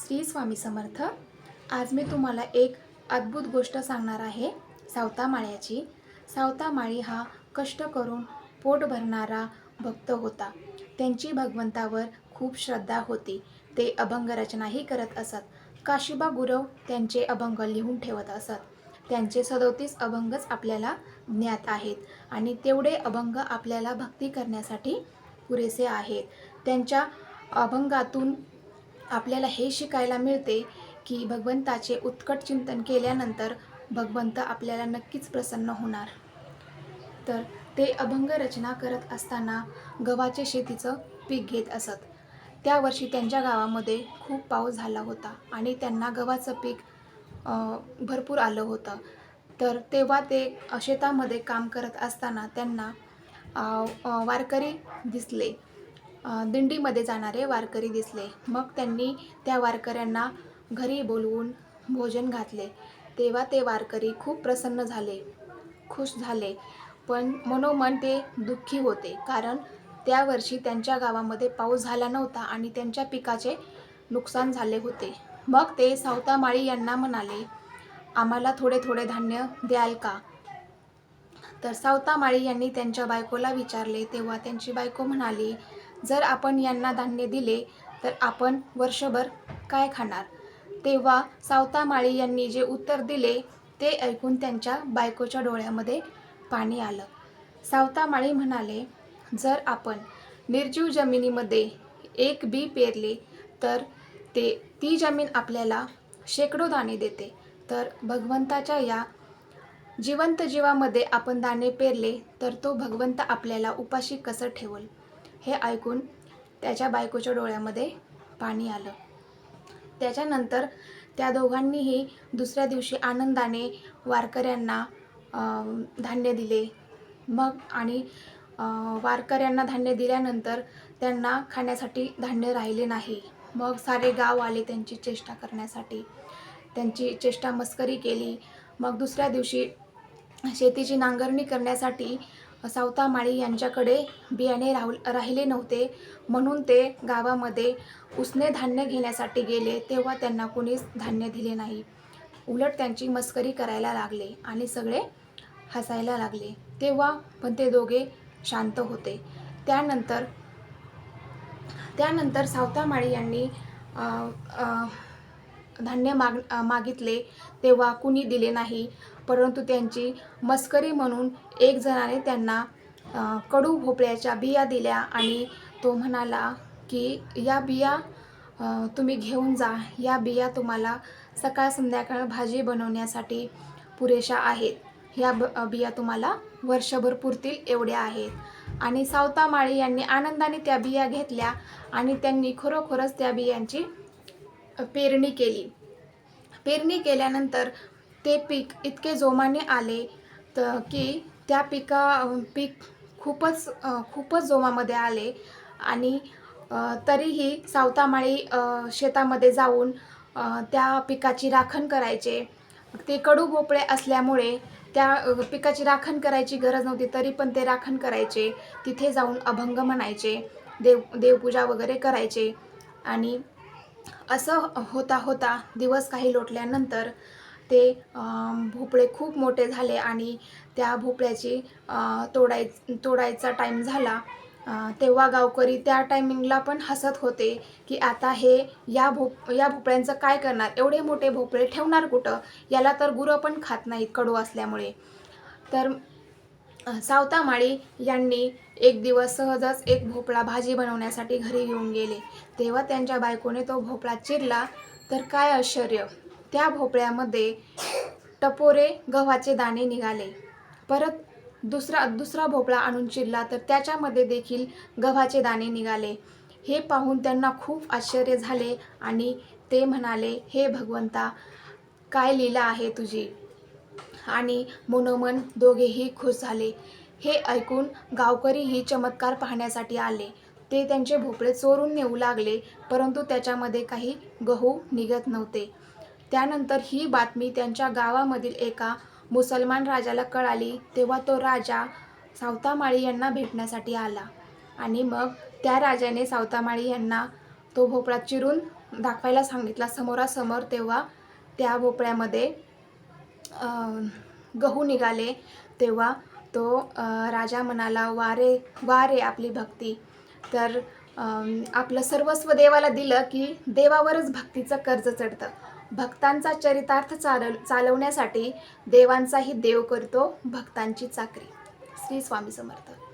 श्री स्वामी समर्थ. आज मी तुम्हाला एक अद्भुत गोष्ट सांगणार आहे सावतामाळ्याची. सावतामाळी हा कष्ट करून पोट भरणारा भक्त होता. त्यांची भगवंतावर खूप श्रद्धा होती. ते अभंग रचनाही करत असत. काशीबा गुरव त्यांचे अभंग लिहून ठेवत असत. त्यांचे सदोतीस अभंगच आपल्याला ज्ञात आहेत आणि तेवढे अभंग आपल्याला भक्ती करण्यासाठी पुरेसे आहेत. त्यांच्या अभंगातून आपल्याला हे शिकायला मिळते की भगवंताचे उत्कट चिंतन केल्यानंतर भगवंत आपल्याला नक्कीच प्रसन्न होणार. तर ते अभंग रचना करत असताना गव्हाचे शेतीचं पीक घेत असत. त्या वर्षी त्यांच्या गावामध्ये खूप पाऊस झाला होता आणि त्यांना गव्हाचं पीक भरपूर आलं होतं. तर तेव्हा ते शेतामध्ये काम करत असताना त्यांना वारकरी दिसले. दिंडीमध्ये जाणारे वारकरी दिसले. मग त्यांनी त्या वारकऱ्यांना घरी बोलवून भोजन घातले. तेव्हा ते वारकरी खूप प्रसन्न झाले खुश झाले. पण मनोमन ते दुःखी होते कारण त्या वर्षी त्यांच्या गावामध्ये पाऊस झाला नव्हता आणि त्यांच्या पिकाचे नुकसान झाले होते. मग ते सावतामाळी यांना म्हणाले आम्हाला थोडे थोडे धान्य द्याल का? तर सावतामाळी यांनी त्यांच्या बायकोला विचारले. तेव्हा त्यांची बायको म्हणाली जर आपण यांना धान्य दिले तर आपण वर्षभर काय खाणार? तेव्हा सावतामाळी यांनी जे उत्तर दिले ते ऐकून त्यांच्या बायकोच्या डोळ्यामध्ये पाणी आलं. सावतामाळी म्हणाले जर आपण निर्जीव जमिनीमध्ये एक बी पेरले तर ते ती जमीन आपल्याला शेकडो दाणे देते. तर भगवंताच्या या जिवंत जीवामध्ये आपण दाणे पेरले तर तो भगवंत आपल्याला उपाशी कसं ठेवल? हे ऐकून त्याच्या बायकोच्या डोळ्यामध्ये पाणी आलं. त्याच्यानंतर त्या दोघांनीही दुसऱ्या दिवशी आनंदाने वारकऱ्यांना धान्य दिले. मग आणि वारकऱ्यांना धान्य दिल्यानंतर त्यांना खाण्यासाठी धान्य राहिले नाही. मग सारे गाव आले त्यांची चेष्टा करण्यासाठी. त्यांची चेष्टा मस्करी केली. मग दुसऱ्या दिवशी शेतीची नांगरणी करण्यासाठी सावतामाळी यांच्याकडे बियाणे राहू राहिले नव्हते. म्हणून ते गावामध्ये उसने धान्य घेण्यासाठी गेले तेव्हा त्यांना कुणीच धान्य दिले नाही. उलट त्यांची मस्करी करायला लागले आणि सगळे हसायला लागले. तेव्हा पण ते दोघे शांत होते. त्यानंतर त्यानंतर सावतामाळी यांनी धान्य माग मागितले तेव्हा कुणी दिले नाही. परंतु त्यांची मस्करी म्हणून एक जणाने त्यांना कडू भोपळ्याच्या बिया दिल्या आणि तो म्हणाला की या बिया तुम्ही घेऊन जा. या बिया तुम्हाला सकाळ संध्याकाळ भाजी बनवण्यासाठी पुरेशा आहेत. या ब बिया तुम्हाला वर्षभर पुरतील एवढ्या आहेत. आणि सावतामाळी यांनी आनंदाने त्या बिया घेतल्या आणि त्यांनी खरोखरच त्या बियांची पेरणी केली. पेरणी केल्यानंतर ते पीक इतके जोमाने आले तर की त्या पिका पीक खूपच खूपच जोमामध्ये आले. आणि तरीही सावतामाळी शेतामध्ये जाऊन त्या पिकाची राखण करायचे. ते कडू भोपळे असल्यामुळे त्या पिकाची राखण करायची गरज नव्हती तरी पण ते राखण करायचे. तिथे जाऊन अभंग म्हणायचे देव देवपूजा वगैरे करायचे. आणि असं होता होता दिवस काही लोटल्यानंतर ते भोपळे खूप मोठे झाले आणि त्या भोपळ्याची तोडाय तोडायचा टाईम झाला. तेव्हा गावकरी त्या टायमिंगला पण हसत होते की आता हे या भोप या भोपळ्यांचं काय करणार? एवढे मोठे भोपळे ठेवणार कुठं? याला तर गुरं पण खात नाहीत कडू असल्यामुळे. तर सावतामाळी यांनी एक दिवस सहजच एक भोपळा भाजी बनवण्यासाठी घरी घेऊन गेले. तेव्हा त्यांच्या बायकोने तो भोपळा चिरला. तर काय आश्चर्य! त्या भोपळ्यामध्ये टपोरे गव्हाचे दाणे निघाले. परत दुसरा दुसरा भोपळा आणून चिरला तर त्याच्यामध्ये देखील गव्हाचे दाणे निघाले. हे पाहून त्यांना खूप आश्चर्य झाले आणि ते म्हणाले हे भगवंता काय लीला आहे तुझी आणि मनोमन दोघेही खुश झाले. हे ऐकून गावकरीही चमत्कार पाहण्यासाठी आले. ते त्यांचे भोपळे चोरून नेऊ लागले परंतु त्याच्यामध्ये काही गहू निघत नव्हते. त्यानंतर ही बातमी त्यांच्या गावामधील एका मुसलमान राजाला कळाली तेव्हा तो राजा सावतामाळी यांना भेटण्यासाठी आला. आणि मग त्या राजाने सावतामाळी यांना तो भोपळा चिरून दाखवायला सांगितला. समोरासमोर तेव्हा त्या भोपळ्यामध्ये गहू निघाले तेव्हा तो राजा म्हणाला वारे वारे आपली भक्ती. तर आपलं सर्वस्व देवाला दिलं की देवावरच भक्तीचं कर्ज चढतं. भक्तांचा चरितार्थ चालव चालवण्यासाठी देवांचाही देव करतो भक्तांची चाकरी. श्री स्वामी समर्थ.